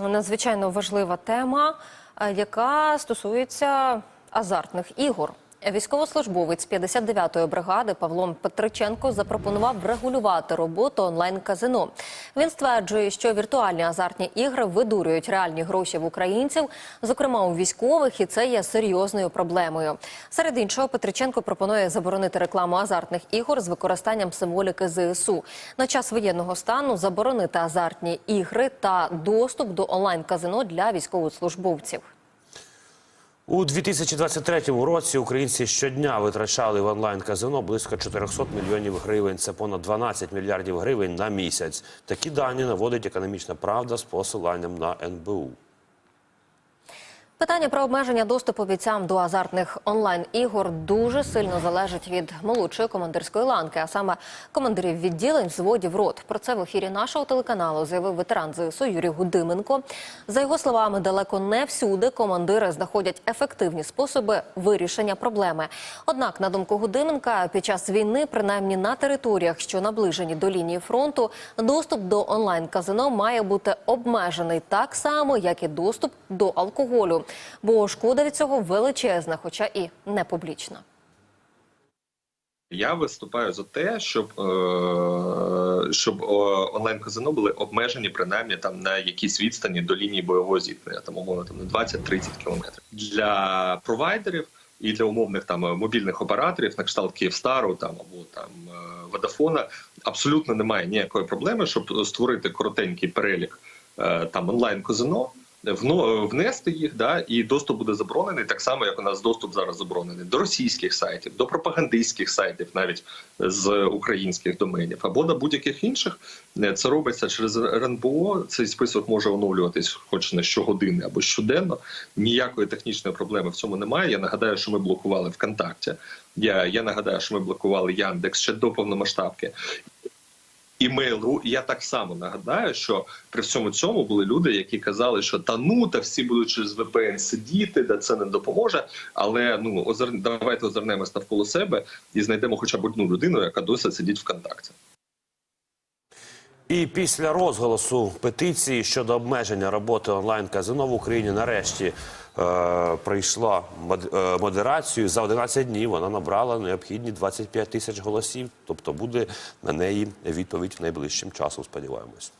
надзвичайно важлива тема, е, яка стосується азартних ігор. Військовослужбовець 59-ї бригади Павло Петриченко запропонував врегулювати роботу онлайн-казино. Він стверджує, що віртуальні азартні ігри видурюють реальні гроші в українців, зокрема у військових, і це є серйозною проблемою. Серед іншого, Петриченко пропонує заборонити рекламу азартних ігор з використанням символіки ЗСУ. На час воєнного стану заборонити азартні ігри та доступ до онлайн-казино для військовослужбовців. У 2023 році українці щодня витрачали в онлайн-казино близько 400 мільйонів гривень. Це понад 12 мільярдів гривень на місяць. Такі дані наводить економічна правда з посиланням на НБУ. Питання про обмеження доступу бійцям до азартних онлайн-ігор дуже сильно залежить від молодшої командирської ланки, а саме командирів відділень взводів рот. Про це в ефірі нашого телеканалу заявив ветеран ЗСУ Юрій Гудименко. За його словами, далеко не всюди командири знаходять ефективні способи вирішення проблеми. Однак, на думку Гудименка, під час війни, принаймні на територіях, що наближені до лінії фронту, доступ до онлайн-казино має бути обмежений так само, як і доступ до алкоголю. Бо шкода від цього величезна, хоча і не публічна. Я виступаю за те, щоб е, щоб онлайн казино були обмежені принаймні там на якійсь відстані до лінії бойового зіткнення, там умовно там на 20-30 кілометрів для провайдерів і для умовних там мобільних операторів на кшталт Київстару там або там е, Водафона абсолютно немає ніякої проблеми, щоб створити коротенький перелік е, там онлайн казино. Внести їх, да і доступ буде заборонений, так само як у нас доступ зараз заборонений до російських сайтів, до пропагандистських сайтів, навіть з українських доменів, або до будь-яких інших. Це робиться через РНБО. Цей список може оновлюватись, хоч не щогодини або щоденно. Ніякої технічної проблеми в цьому немає. Я нагадаю, що ми блокували ВКонтакті. Я я нагадаю, що ми блокували Яндекс ще до повномасштабки. І Mail.ru. І я так само нагадаю, що при всьому цьому були люди, які казали, що та ну та всі будуть через VPN сидіти, де це не допоможе. Але ну озир... давайте озирнемось навколо себе і знайдемо хоча б одну людину, яка досі сидить ВКонтакті. І після розголосу петиції щодо обмеження роботи онлайн-казино в Україні нарешті е, прийшла мод- е, модерацію. За 11 днів вона набрала необхідні 25 тисяч голосів. Тобто буде на неї відповідь найближчим часом, сподіваємось.